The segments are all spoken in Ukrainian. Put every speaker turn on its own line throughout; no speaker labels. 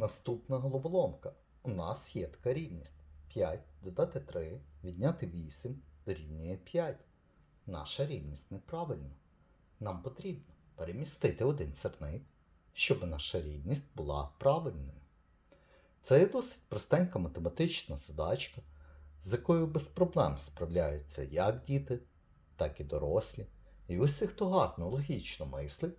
Наступна головоломка. У нас є така рівність. 5 додати 3, відняти 8 дорівнює 5. Наша рівність неправильна. Нам потрібно перемістити один сірник, щоб наша рівність була правильною. Це є досить простенька математична задачка, з якою без проблем справляються як діти, так і дорослі. І усі, хто гарно логічно мислить,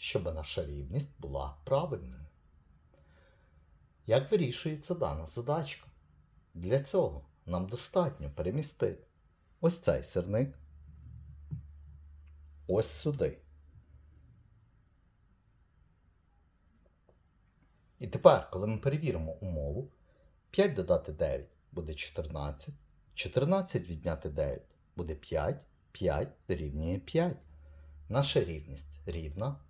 щоб наша рівність була правильною. Як вирішується дана задачка? Для цього нам достатньо перемістити ось цей сирник ось сюди. І тепер, коли ми перевіримо умову, 5 додати 9 буде 14, 14 відняти 9 буде 5, 5 дорівнює 5. Наша рівність рівна,